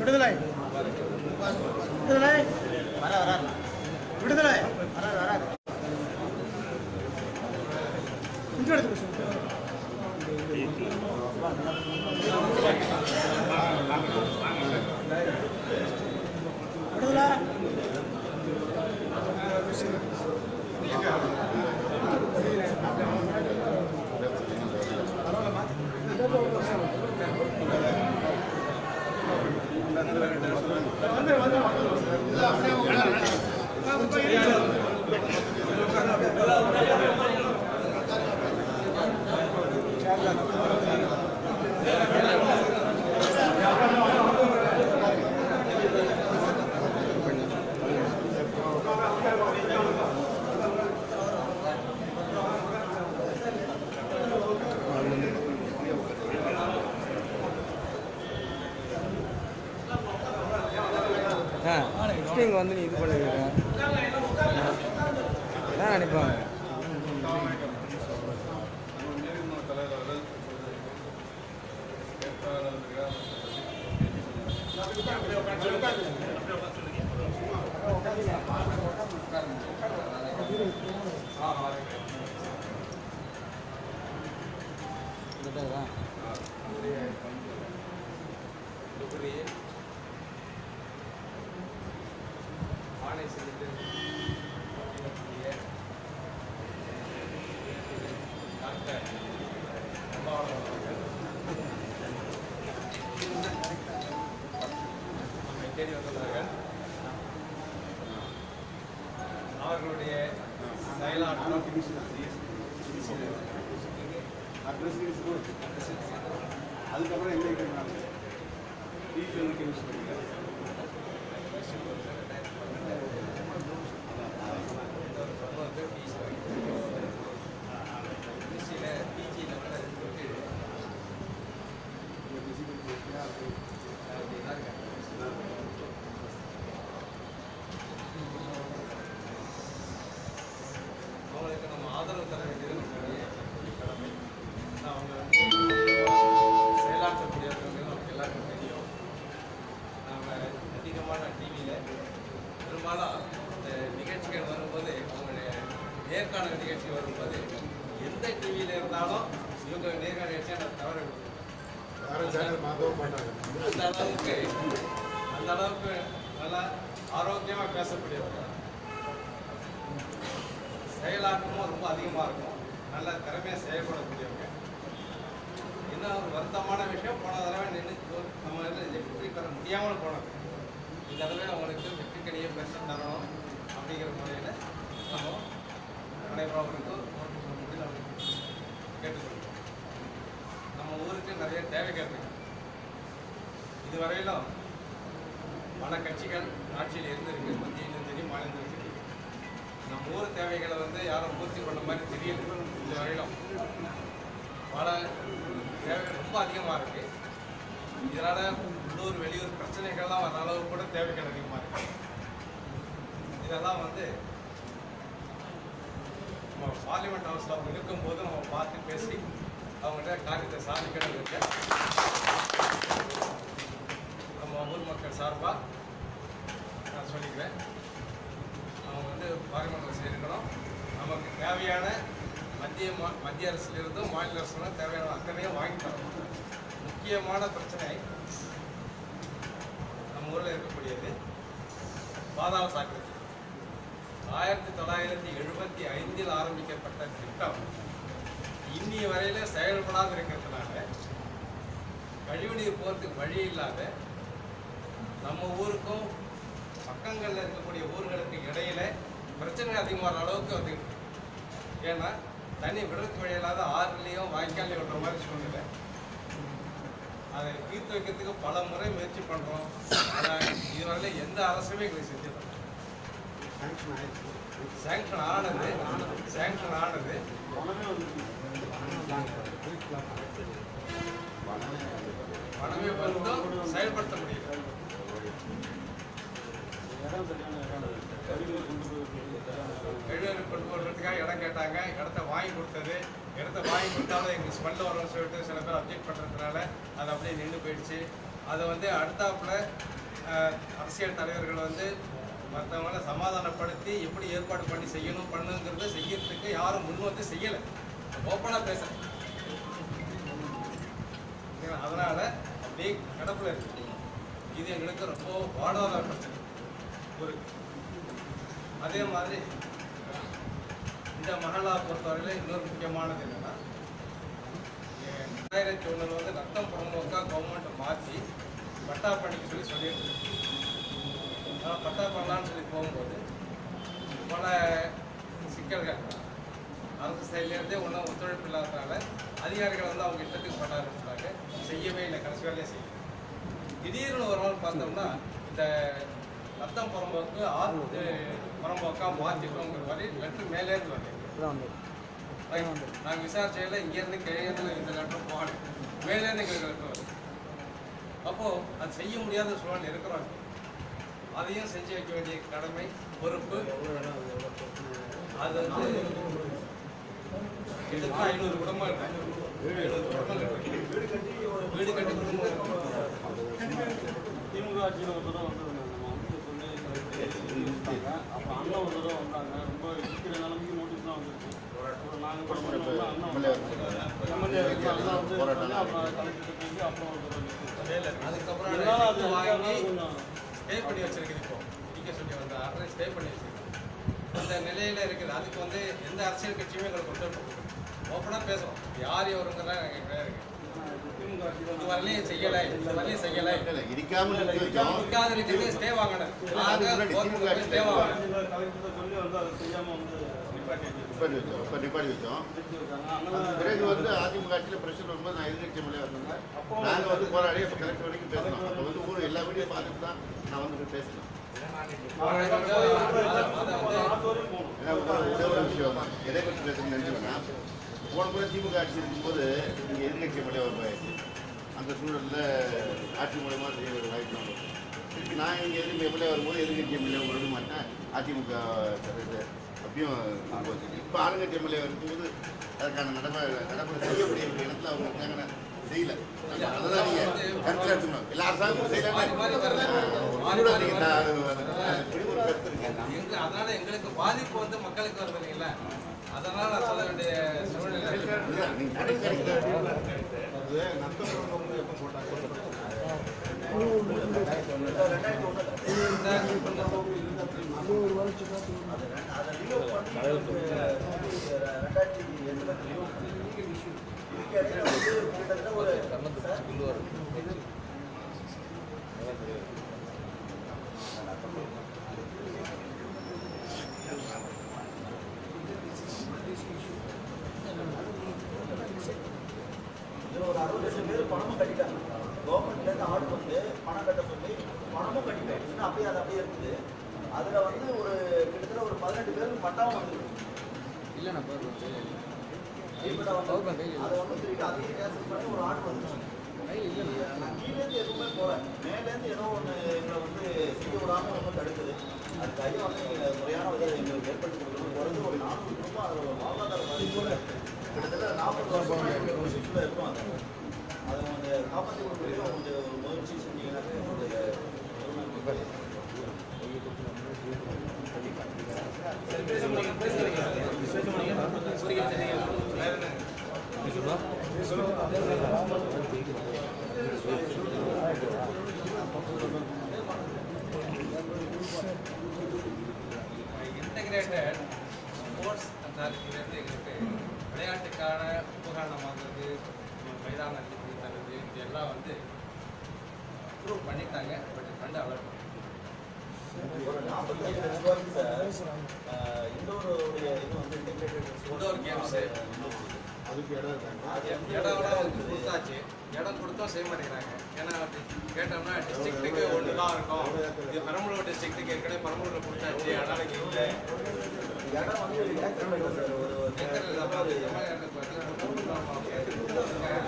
விடுதலை Claro. ஆதரவு தர வேண்டியது நம்மளுடைய கடமை அவங்க வந்து செயலாற்றக்கூடியவர்கள் நமக்கு எல்லாருக்கும் தெரியும். நம்ம அதிகமான டிவியில் பெரும்பாலும் இந்த நிகழ்ச்சிகள் வரும்போது அவங்களுடைய நேர்காணல் நிகழ்ச்சி வரும்போது எந்த டிவியில் இருந்தாலும் இவங்க நேர்காணல் நிகழ்ச்சியை நான் தவற அந்த அளவுக்கு அந்த அளவுக்கு நல்லா ஆரோக்கியமாக பேசக்கூடியவங்க. செயலாற்றமும் ரொம்ப அதிகமாக இருக்கும். நல்ல திறமையாக செயல்படக்கூடியவங்க. இன்னும் ஒரு வருத்தமான விஷயம்? போன தடவை நின்று நம்ம இப்போ முடியாமல் போனது. இந்த தடவை அவங்களுக்கு வெற்றிக்கணியை பெருசாக தரணும் அப்படிங்கிற முறையில் நம்ம அனைவரும் அவருக்கு ஓட்டு போட்டு நம்ம கேட்டுக்கொள்கிறோம். நம்ம ஊருக்கு நிறைய தேவைகள் இருக்குது இதுவரையிலும் பல கட்சிகள் ஆட்சியில் இருந்திருக்கு. மத்தியிலும் சரி மாநிலத்திலும் சரி. நம்ம ஊர் தேவைகளை வந்து யாரும் பூர்த்தி பண்ண மாதிரி தெரியல. வரையிலும் பல தேவைகள் ரொம்ப அதிகமாக இருக்கு. இதனால் உள்ளூர் வெளியூர் பிரச்சனைகள்லாம் வர அளவு கூட தேவைகள் அதிகமாக இருக்கு. இதெல்லாம் வந்து நம்ம பார்லிமெண்ட் ஹவுஸில் அவங்க இருக்கும்போது நம்ம பார்த்து பேசி அவங்கள்ட்ட காரியத்தை சாதிக்கணும் இருக்கு. நம்ம ஊர் மக்கள் சார்பாக நான் சொல்லிக்கிறேன். அவங்க வந்து நமக்கு தேவையான மத்திய மா- மத்திய அரசிலிருந்தும் மாநில அரசும் தேவையான அத்தனையும் வாங்கி தரணும். முக்கியமான பிரச்சனை நம்ம ஊரில் இருக்கக்கூடியது பாதாள சாக்கடை. ஆயிரத்தி தொள்ளாயிரத்தி எழுபத்தி ஐந்தில் ஆரம்பிக்கப்பட்ட திட்டம் இன்னி வரையில் செயல்படாது இருக்கிறதுனால கழிவுநீர் போகிறதுக்கு வழி இல்லாத நம்ம ஊருக்கும் பக்கங்களில் இருக்கக்கூடிய ஊர்களுக்கு இடையில பிரச்சனை அதிகமான அளவுக்கு வந்து ஏன்னா தண்ணி விடுறதுக்கு வழி இல்லாத ஆறுலேயும் வாய்க்காலையும் விடுற மாதிரி சூழ்நிலை. அதை தீர்த்து வைக்கிறதுக்கு பல முறை முயற்சி பண்ணுறோம் ஆனால் எந்த அரசுமே எங்களுக்கு செஞ்சிடும் சேங்ஷன் ஆனது சேங்ஷன் ஆனது. பணமே வந்து பணமே வந்தும் செயல்படுத்த முடியல இடம் சரியான இடம் கழிவுகளை கொண்டு போய் சரியான இடம் கழிவறை கொண்டு போகிறதுக்காக இடம் கேட்டாங்க. இடத்த வாங்கி கொடுத்தது. இடத்த வாங்கி கொடுத்தாலும் எங்களுக்கு ஸ்மெல் வரும்னு சொல்லிட்டு சில பேர் அப்டேட் பண்ணுறதுனால அது அப்படியே நின்று போயிடுச்சு. அதை வந்து அடுத்தாப்புல அரசியல் தலைவர்கள் வந்து மற்றவங்கள சமாதானப்படுத்தி எப்படி ஏற்பாடு பண்ணி செய்யணும் பண்ணுங்கிறத செய்யறதுக்கு யாரும் முன் வந்து செய்யலை. ஓப்பனாக பேசுகிறேன் அதனால் அப்படியே கிடப்புல இருக்கு. இது எங்களுக்கு ரொம்ப வாடாத பிரச்சனை. ஒரு அதே மாதிரி இந்த மகளா பொறுத்தவரையில் இன்னொரு முக்கியமானது என்னென்னா ரெண்டாயிரத்தி ஒன்றில் வந்து ரத்தம் புறம்போக்கா கவர்மெண்ட்டை மாற்றி பட்டா பண்ணிக்க சொல்லி சொல்லிட்டு இருக்கு. பட்டா பண்ணலான்னு சொல்லி போகும்போது பல சிக்கல்கள் அரசு சைட்லேருந்தே ஒன்றும் ஒத்துழைப்பு இல்லாததுனால அதிகாரிகள் வந்து அவங்க இஷ்டத்துக்கு பட்டா ஆரம்பிச்சிட்டாங்க செய்யவே இல்லை கடைசி வேலையை செய்யல. திடீர்னு ஒரு நாள் பார்த்தோம்னா இந்த ரத்தம் புறம்போக்கு ஆத்து புறம்போக்கா மாற்றிட்டோங்கிற மாதிரி லெட்டர் மேலேருந்து வருது இப்பதான் வந்து ரைட். நாங்க விசாரிச்சையில இங்கேருந்து கிழக்கு இந்த லெட்டர் போகணும் மேலேருந்து எங்களுக்கு லெட்டர் வருது அப்போ அது செய்ய முடியாத சூழல் இருக்கிறோம். இப்போ. அதையும் செஞ்சு வைக்க வேண்டிய கடமை பொறுப்பு. அது வந்து கிட்டத்தட்ட ஐநூறு குடும்பம் இருக்கு. ஐநூறு குடும்பம் இருக்கு. வீடு கட்டி குடும்பம் திமுக ஆட்சியில் ஒரு தடவை வந்ததுங்க நம்ம வந்து சொல்லி இருந்தாங்க அப்போ அண்ணன் ஒரு தடவை வந்தாங்க ரொம்ப இருக்கிற நிலைமைக்கு நோட்டீஸ்லாம் வந்துருச்சு நாங்கள் கூட அண்ணன் எம்எல்ஏ அண்ணா வந்து அப்புறம் கலெக்டர் பேசி அப்புறம் ஒரு தடவை அதுக்கப்புறம் அது வாங்கி ஸ்டே பண்ணி வச்சிருக்குது இப்போ டிகே சொல்லி வந்த ஆர்டரை ஸ்டே பண்ணி வச்சிருக்கு அந்த நிலையில் இருக்குது அதுக்கு வந்து எந்த அரசியல் கட்சியுமே எங்களுக்கு கொண்டு ஓப்பனாக பேசுறோம் யார் எவருங்கிறதா எங்களுக்கு கிடையாது பிறகு வந்து அதிமுக ஆட்சியில் பிரச்சனை வரும்போது நான் எதிர்கட்சி மொழியாக நாங்கள் வந்து போராடி இப்போ கலெக்டர் வரைக்கும் பேசணும் அப்போ வந்து ஊர் எல்லா வீடியும் பார்த்துட்டு தான் நான் வந்து போய் ஏன்னா ஒரே ஒரு விஷயம் எதை பற்றி பேசணும்னு நினச்சிங்கன்னா போன முறை திமுக ஆட்சி இருக்கும்போது இங்கே எதிர்கட்சி ஒரு போயாச்சு அந்த சூழலில் ஆட்சி மூலயமா செய்ய ஒரு வாய்ப்பு. திருப்பி நான் இங்கே எதிர்ப்பு எம்எல்ஏ வரும்போது எதிர்கட்சி எம்எல்ஏ விட மாட்டேன் அதிமுக அப்பயும் போச்சு இப்போ ஆளுங்கட்சி எம்எல்ஏ இருக்கும்போது அதுக்கான நடைமுறை நடைமுறை செய்யக்கூடிய ஒரு இடத்துல அவங்க இருக்காங்கன்னா செய்யல அதுதான் நீங்கள் கருத்தில் எடுத்துக்கணும் எல்லா அரசாங்கமும் செய்யலாம் கருத்து எங்க அதனால எங்களுக்கு பாதிப்பு வந்து மக்களுக்கு வருது இல்லைங்களா அதனால நான் சொல்ல வேண்டிய சூழ்நிலை இருக்கு. கேம்ஸு அதுக்கு இடம் இருக்காங்க இடம்லாம் வந்து கொடுத்தாச்சு இடம் கொடுத்தோம் செய்ய மாட்டேங்கிறாங்க ஏன்னா கேட்டோம்னா டிஸ்ட்ரிக்ட்டுக்கு ஒன்று தான் இருக்கும் இது பெரம்பலூர் டிஸ்ட்ரிக்ட்டுக்கு ஏற்கனவே பெரம்பலூரில் கொடுத்தாச்சு அதனால் இங்கே இல்லை இடம் வந்து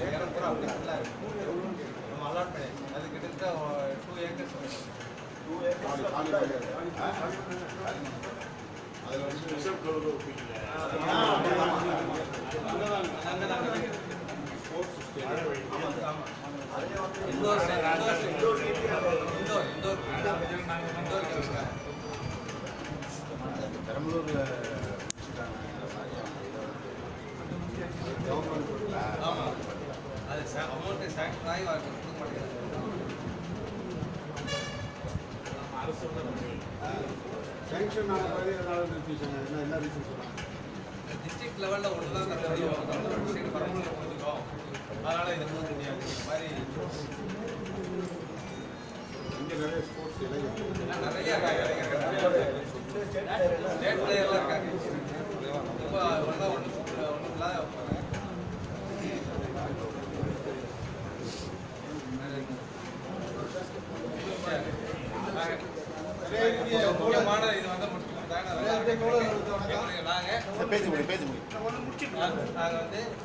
இடம் பூரா அப்படி ஃபுல்லாக நம்ம அலாட் பண்ணி அது கிட்டத்தட்ட டூ ஏக்கர்ஸ் டூ ஏக்கர்ஸ் பெரம்பலூர்ல கவர்மெண்ட் கொடுக்கல ஆமாம் அது அமௌண்ட்டு சாங்ஷன் ஆகி வரணும் டிஸ்ட்ரிக்ட் லெவலில் ஒன்று தான் டிஸ்ட்ரிக்ட் பரம்பூரில் கொடுத்துட்டோம் அதனால் இதை கொடுக்க முடியாது இந்த மாதிரி இங்கே நிறைய ஸ்போர்ட்ஸ் நிறைய இருக்காங்க இளைஞர்கள் நிறைய இருக்காங்க. ஸ்டேட் பிளேயர்லாம் இருக்காங்க. இப்போ ஒன்றா ஒன்று ஒன்றும் இல்லாத வைப்பாங்க முக்கியமான இது வந்து முடிச்சுட்டாங்க நாங்கள் பேசி முடி பேசி முடி நாங்கள் வந்து மக்கள்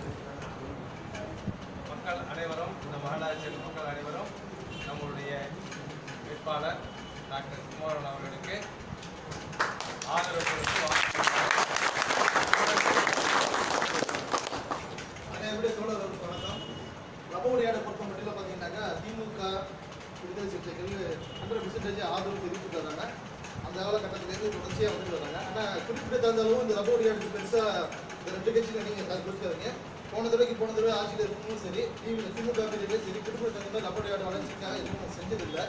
போன தடவைக்கு போன தடவை ஆட்சியில் இருக்கணும் சரி டிவியில் திமுக மீடியிலே சரி திரும்ப தகுந்த ரபோடியாடு வளர்ச்சிக்காக எதுவும் செஞ்சதில்லை.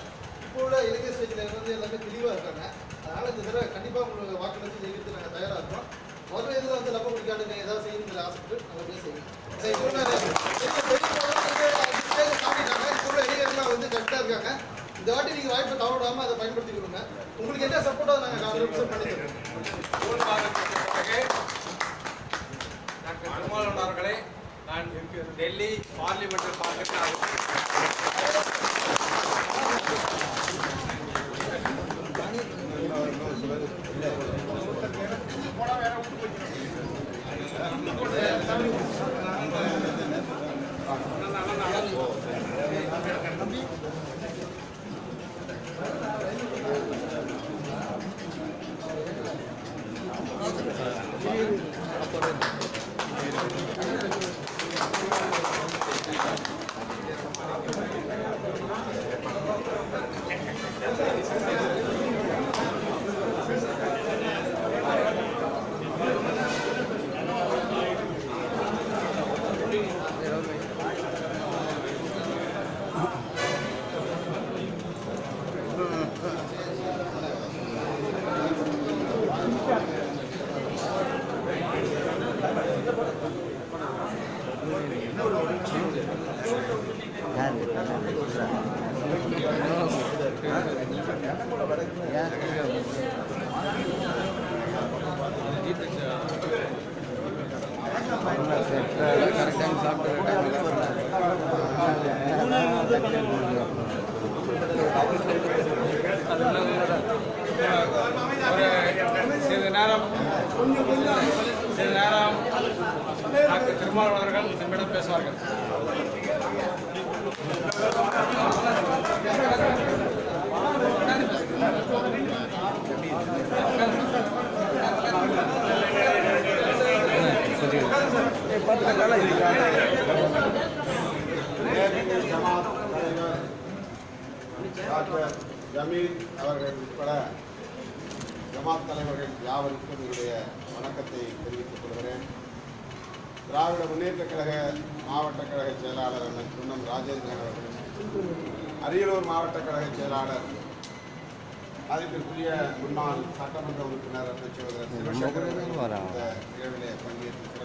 இப்போ உள்ள இளைஞர் ஸ்டேஜில் வந்து எல்லாமே தெளிவாக இருக்காங்க. அதனால் இந்த தடவை கண்டிப்பாக உங்களுக்கு வாக்களித்து ஜெயிக்கிறதுக்கு நாங்கள் தயாராக இருக்கோம். வர இதில் வந்து லப்ப குடிக்காடுங்க ஏதாவது செய்யணுங்கிற ஆசைப்பட்டு நல்லபடியாக செய்யணும் சரி, இப்போ உள்ள பெரிய பெரியவங்க வந்து stage தாண்டிட்டாங்க. இப்போ உள்ள இளைஞர்கள்லாம் வந்து கரெக்டாக இருக்காங்க இந்த வாட்டி நீங்கள் வாய்ப்பை தவறாமல் அதை பயன்படுத்தி கொடுங்க உங்களுக்கு என்ன சப்போர்ட்டோ நாங்கள் ஹண்ட்ரட் பண்ணி தரோம் ஜூன் மாதத்திற்கு பிறகு டாக்டர் குமாரன் அவர்களை நான் டெல்லி பார்லிமெண்டில் பார்க்க கரெக்ட் டைம் சாப்பிட்டு ஒரு சிறிது நேரம் சிறிது நேரம் டாக்டர் நம்மிடம் பேசுவார்கள் டாக்டர் ஜமீல் அவர்கள் உட்பட ஜமாத் தலைவர்கள் யாவருக்கும் என்னுடைய வணக்கத்தை தெரிவித்துக் கொள்கிறேன் திராவிட முன்னேற்ற கழக மாவட்ட கழக செயலாளர் அண்ணன் குன்னம் ராஜேந்திரன் அவர்கள் அரியலூர் மாவட்ட கழக செயலாளர் மதிப்பிற்குரிய முன்னாள் சட்டமன்ற உறுப்பினர் இந்த நிகழ்விலே பங்கேற்று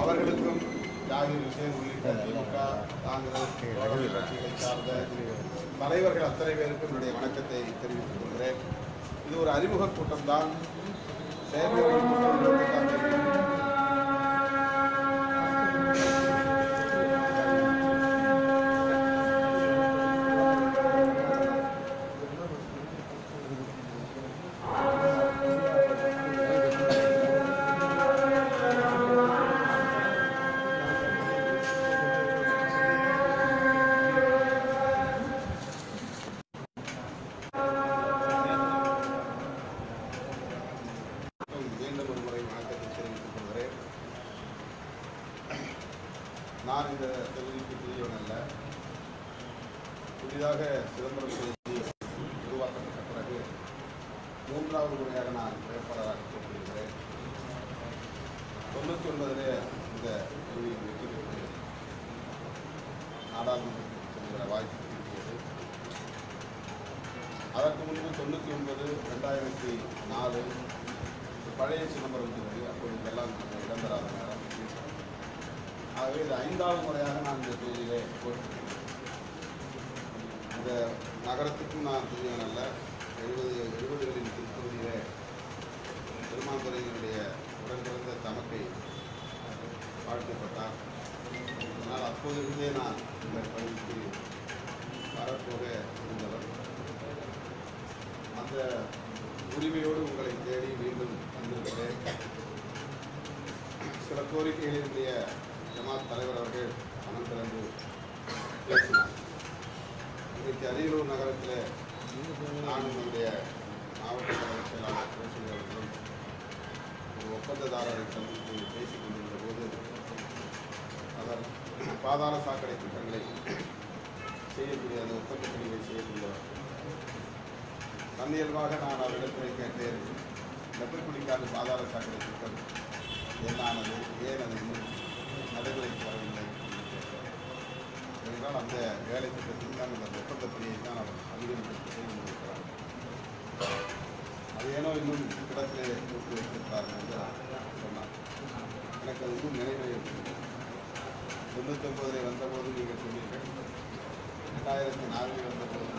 அவர்களுக்கும் ஜாகிர் விஷயம் உள்ளிட்ட திமுக காங்கிரஸ் கட்சிகளை சார்ந்த தலைவர்கள் அத்தனை பேருக்கும் என்னுடைய வணக்கத்தை தெரிவித்துக் கொள்கிறேன். இது ஒரு அறிமுக கூட்டம்தான் செயல்முறைகள் கூட்டம் உங்களுக்கு தான் தெரியும். மீண்டும் ஒரு முறை வணக்கத்தை தெரிவித்துக் கொள்கிறேன் நான் இந்த தொகுதிக்கு புதியவன் அல்ல புதிதாக சிதம்பரம் தொகுதி உருவாக்கப்பட்ட பிறகு மூன்றாவது முறையாக நான் வேட்பாளராக போட்டிருக்கிறேன் தொண்ணூற்றி ஒன்பதிலே இந்த தொகுதியில் வெற்றி பெற்று நாடாளுமன்றத்துக்கு செல்கிற வாய்ப்பு கிட்டியது அதற்கு முன்பு தொண்ணூற்றி ஒன்பது ரெண்டாயிரத்தி நாலு பழைய சிதம்பரம் தொகுதி அப்பொழுதெல்லாம் நம்ம இடம் பெறாத நேரம் ஆகவே இது ஐந்தாவது முறையாக நான் இந்த தொகுதியிலே போட்டிருக்கிறேன் இந்த நகரத்துக்கும் நான் புதியவன் எழுபது எழுபதுகளின் திருப்பகுதியிலே பெருமாந்துறையினுடைய உடன் பிறந்த தமக்கை வாழ்க்கப்பட்டார் அதனால் அப்போதிருந்தே நான் இந்த பணிக்கு வரப்போக இருந்தவர். அந்த உரிமையோடு உங்களை தேடி மீண்டும் வந்திருக்கிறேன். சில கோரிக்கைகளினுடைய ஜமாத் தலைவர் அவர்கள் மனம் திறந்து பேசினார். இன்றைக்கு அரியலூர் நகரத்தில் நானும் என்னுடைய மாவட்ட கழக செயலாளர் அவர்களும் ஒரு ஒப்பந்ததாரரை சந்தித்து பேசிக் கொண்டிருந்த போது அவர் பாதாள சாக்கடை திட்டங்களை செய்யக்கூடிய அந்த ஒப்பந்த பணிகளை செய்யக்கூடியவர் தன்னியல்பாக நான் அவரிடத்தில் கேட்டேன் வெப்பக்குடிக்காத பாதாள சாக்கடை திட்டம் என்னானது ஏன் அது நடைமுறைக்கு வரவில்லை? ஏனென்றால் அந்த வேலை திட்டத்தில் தான் அந்த ஒப்பந்த தான் அவர் அதிகரித்து அது ஏனோ இன்னும் கிடத்தில் போட்டு வைத்திருக்கிறார்கள் என்று சொன்னார். எனக்கு அது இன்னும் நினைவே இருக்கிறது. வந்தபோது நீங்கள் சொன்னீர்கள். ரெண்டாயிரத்தி நாலில் வந்தபோது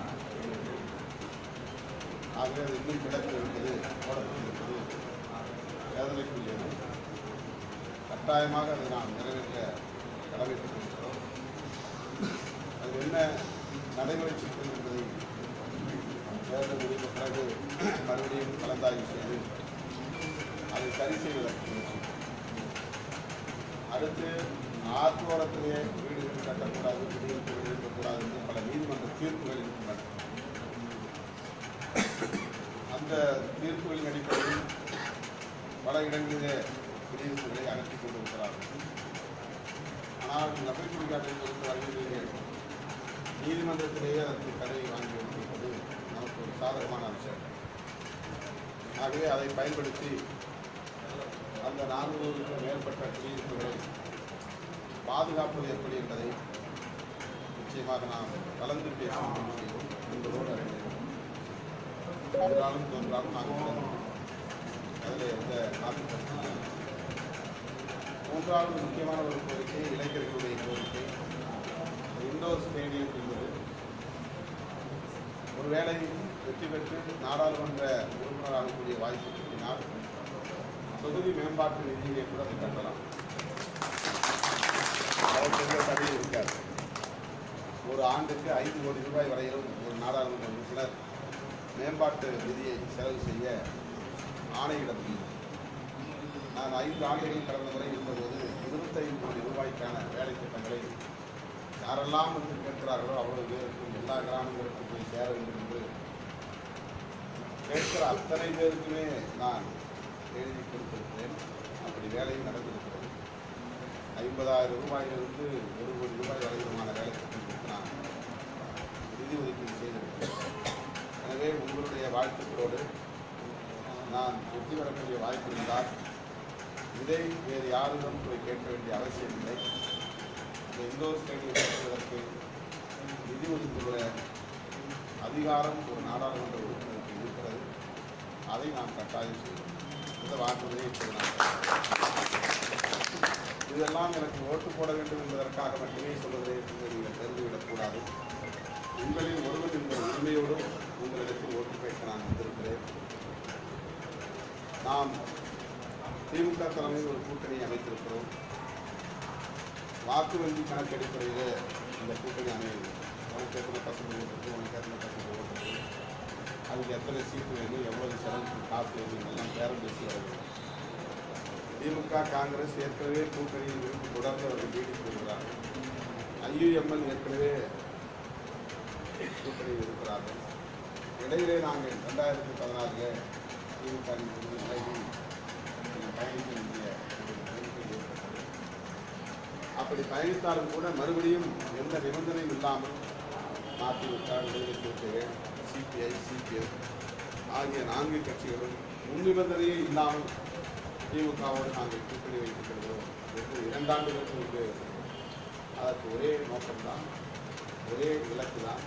ஆகவே அது இன்னும் கிடப்பில் இருப்பது போடப்பட்டிருப்பது வேதனைக்குரியது. கட்டாயமாக அதை நாம் நிறைவேற்ற கடமைப்பட்டு என்ன நடைமுறை சிக்கல் என்பதை தேர்தல் முடிந்த பிறகு மறுபடியும் கலந்தாய்வு செய்து அதை சரி செய்வதற்கு முயற்சி அடுத்து ஆற்றோரத்திலே வீடுகள் கட்டக்கூடாது குடியிருப்புகள் இருக்கக்கூடாது என்று பல நீதிமன்ற தீர்ப்புகள் இருக்கின்றன. அந்த தீர்ப்புகளின் அடிப்படையில் பல இடங்களிலே குடியிருப்புகளை அகற்றிக் கொண்டிருக்கிறார்கள் ஆனால் நபை குடிகாட்டை பொறுத்த வரையிலேயே நீதிமன்றத்திலேயே அதற்கு தடை வாங்கி வைத்திருப்பது நமக்கு ஒரு சாதகமான அம்சம். ஆகவே அதை பயன்படுத்தி அந்த நானூறுக்கும் மேற்பட்ட குடியிருப்புகளை பாதுகாப்பது எப்படி என்பதை நிச்சயமாக நாம் கலந்து பேச முடிவு என்பதோடு அறிந்தேன் என்றாலும் தோன்றாலும் நாங்கள் அதில் எந்த நாட்டு மூன்றாவது முக்கியமான ஒரு கோரிக்கை இளைஞர்களுடைய கோரிக்கை. இண்டோர் ஸ்டேடியம் என்பது ஒருவேளை வெற்றி பெற்று நாடாளுமன்ற உறுப்பினராகக்கூடிய வாய்ப்பு கூட்டினால் தொகுதி மேம்பாட்டு நிதியிலே கூட கட்டலாம். அதற்கு எந்த தடையும் இருக்காது. ஒரு ஆண்டுக்கு ஐந்து கோடி ரூபாய் வரையிலும் ஒரு நாடாளுமன்ற உறுப்பினர் மேம்பாட்டு நிதியை செலவு செய்ய ஆணையிட முடியும் நான் ஐந்து ஆண்டுகள் கடந்த முறை இருந்தபோது இருபத்தைந்து கோடி ரூபாய்க்கான வேலை திட்டங்களை யாரெல்லாம் வந்து கேட்கிறார்களோ அவ்வளவு பேருக்கும் எல்லா கிராமங்களுக்கும் போய் சேர வேண்டும் என்று கேட்கிற அத்தனை பேருக்குமே நான் எழுதி கொடுத்திருக்கிறேன். அப்படி வேலையும் நடந்திருக்கிறது. ஐம்பதாயிரம் ரூபாயிலிருந்து ஒரு கோடி ரூபாய் வரையிலுமான வேலை திட்டங்களுக்கு நான் நிதி ஒதுக்கீடு செய்திருக்கிறேன். எனவே உங்களுடைய வாழ்த்துக்களோடு நான் வெற்றி பெறக்கூடிய வாய்ப்பு இருந்தால் இதை வேறு யாரிடம் போய் கேட்க வேண்டிய அவசியம் இல்லை. எந்த ஒரு ஸ்டேடியம் நிதி ஒதுக்குகிற அதிகாரம் ஒரு நாடாளுமன்ற உறுப்பினருக்கு இருக்கிறது. அதை நாம் கட்டாயம் செய்வோம் இந்த வாக்குறுதியை இப்போது நான் இதெல்லாம் எனக்கு ஓட்டு போட வேண்டும் என்பதற்காக மட்டுமே சொல்வதை நீங்கள் தெரிந்துவிடக்கூடாது. உங்களில் ஒருவர் என்ற உரிமையோடும் உங்களிடத்தில் ஓட்டு கேட்க நான் வந்திருக்கிறேன். நாம் திமுக தலைமையில் ஒரு கூட்டணி அமைத்திருக்கிறோம். வாக்கு வங்கி கணக்கு அடிப்படையில் இந்த கூட்டணி அமையுது. உனக்கு எத்தனை பசங்க இருக்குது உனக்கு எத்தனை பசங்க ஓட்டு அதுக்கு எத்தனை சீட்டு வேணும் எவ்வளவு செலவு காசு வேணும் எல்லாம் பேரம் பேசி வருது திமுக காங்கிரஸ் ஏற்கனவே கூட்டணியில் இருந்து தொடர்ந்து அவர்கள் நீடித்து வருகிறார்கள் ஐயுஎம்எல் ஏற்கனவே கூட்டணியில் இருக்கிறார்கள் இடையிலே நாங்கள் ரெண்டாயிரத்தி பதினாறில் திமுக இருந்து விலகி பயணிக்க வேண்டிய ஒரு நிலைமை ஏற்பட்டது. அப்படி பயணித்தாலும் கூட மறுபடியும் எந்த நிபந்தனையும் இல்லாமல் மதிமுக விடுதலை சிபிஐ சிபிஎம் ஆகிய நான்கு கட்சிகளும் முன்னிபந்தனையே இல்லாமல் திமுகவோடு நாங்கள் கூட்டணி வைத்திருக்கிறோம் என்று இரண்டாண்டுகளுக்கு முன்பு அதற்கு ஒரே நோக்கம்தான் ஒரே இலக்கு தான்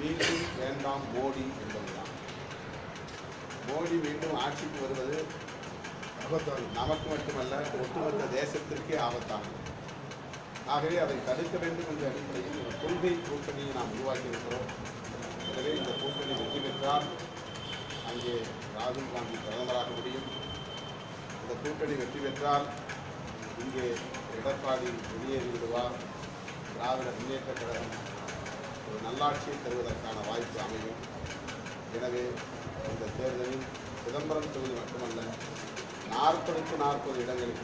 மீண்டும் வேண்டாம் மோடி என்பதுதான். மோடி மீண்டும் ஆட்சிக்கு வருவது நமக்கு மட்டுமல்ல ஒட்டுமொத்த தேசத்திற்கே ஆபத்தானது. ஆகவே அதை தடுக்க வேண்டும் என்ற அடிப்படையில் ஒரு கொள்கை கூட்டணியை நாம் உருவாக்கியிருக்கிறோம் எனவே இந்த கூட்டணி வெற்றி பெற்றால் அங்கே ராகுல் காந்தி பிரதமராக முடியும். இந்த கூட்டணி வெற்றி பெற்றால் இங்கே எடப்பாடி வெளியேறி விடுவார். திராவிட முன்னேற்ற கழகம் ஒரு நல்லாட்சியை தருவதற்கான வாய்ப்பு அமையும். எனவே இந்த தேர்தலில் சிதம்பரம் தொகுதி மட்டுமல்ல நாற்பதுக்கு நாற்பது இடங்களில்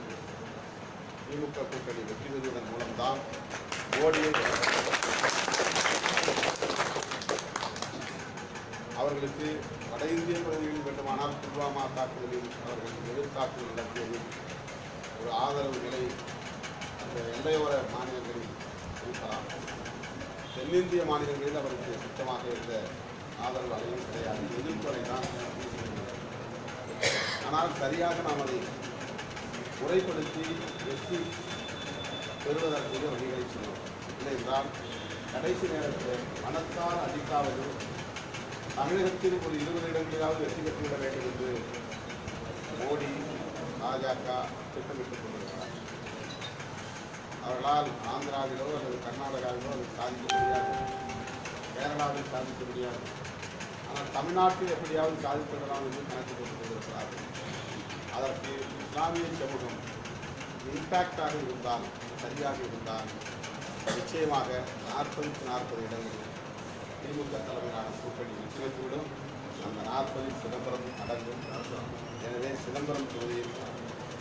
திமுக கூட்டணி வெற்றி பெறுவதன் மூலம்தான் மோடியை அவர்களுக்கு வட இந்திய பகுதிகளில் வேண்டுமானால் புல்வாமா தாக்குதலில் அவர்கள் எதிர்த்தாக்குதல் நடத்தியதில் ஒரு ஆதரவு நிலை அந்த எல்லையோர மாநிலங்களில் இருக்கலாம். தென்னிந்திய மாநிலங்களில் அவருக்கு சுத்தமாக இருந்த ஆதரவு அலையும் கிடையாது. எதிர்ப்புரை தான் ஆனால் சரியாக நாம் அதை முறைப்படுத்தி வெற்றி பெறுவதற்கு வழிகளை செய்வோம் இல்லை என்றால் கடைசி நேரத்தில் மனத்தால் அடித்தாவது தமிழகத்தில் ஒரு இருபது இடங்களிலாவது வெற்றி பெற்றுவிட வேண்டும் என்று மோடி பாஜக திட்டமிட்டுக் கொண்டிருக்கிறார். அவர்களால் ஆந்திராவிலோ அல்லது கர்நாடகாவிலோ அதை சாதிக்க முடியாது கேரளாவில் சாதிக்க முடியாது. ஆனால் தமிழ்நாட்டில் எப்படியாவது சாதித்து விடலாம் என்று கணக்கு போட்டுக் கொண்டிருக்கிறார்கள். அதற்கு இஸ்லாமிய சமூகம் இம்பேக்டாக இருந்தால் சரியாக இருந்தால் நிச்சயமாக நாற்பதுக்கு நாற்பது இடங்களில் திமுக தலைமையிலான கூட்டணி வெற்றி பெற்றுவிடும் அந்த நாற்பதில் சிதம்பரம் அடங்கும் எனவே சிதம்பரம் தொகுதியில்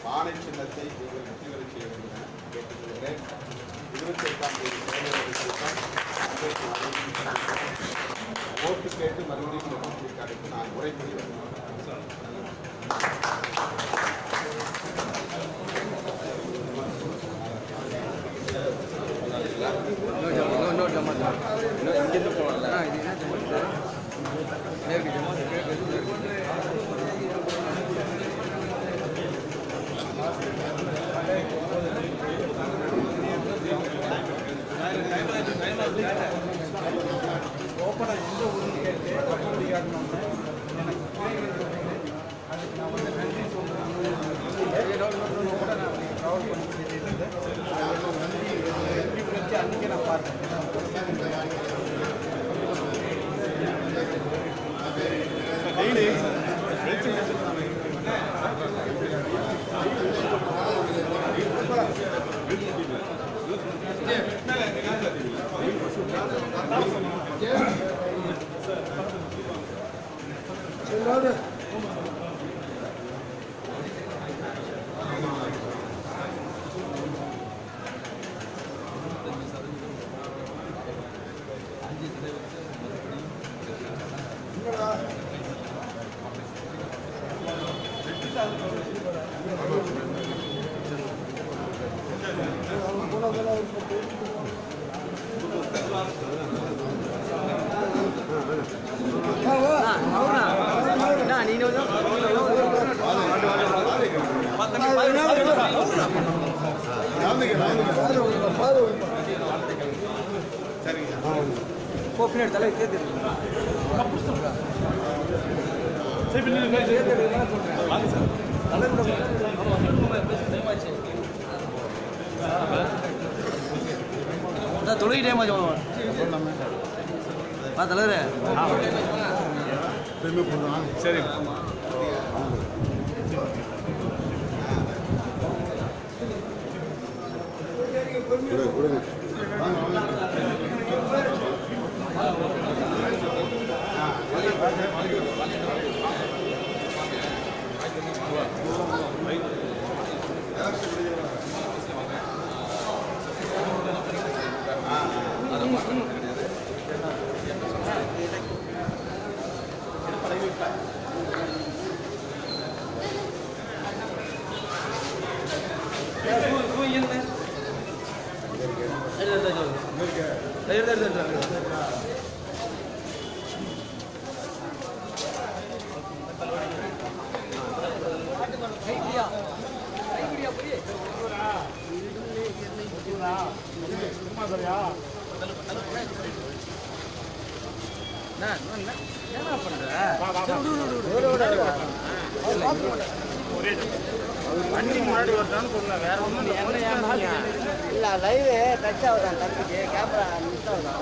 பானை சின்னத்தை நீங்கள் வெற்றி பெற செய்ய வேண்டும் என கேட்டுக்கொள்கிறேன். இருபத்தி எட்டாம் தேதி கூட்டம் ஓட்டு கேட்டு மறுபடியும் இந்த நான் உரைப்படி வருகிறேன் இன்னொரு ஜமாத் இன்னும் இங்கேருந்து போகல இது என்ன ஜமாத் மேற்கு ஓப்பனாக எந்த ஊருன்னு தொழுகிட்டே மாதிரி பா தலைவரே என்ன பண்ற? இல்ல. லைவ் டச் ஆகுதான் தம்பிக்கு கேமரா மிஸ் ஆகுதான்.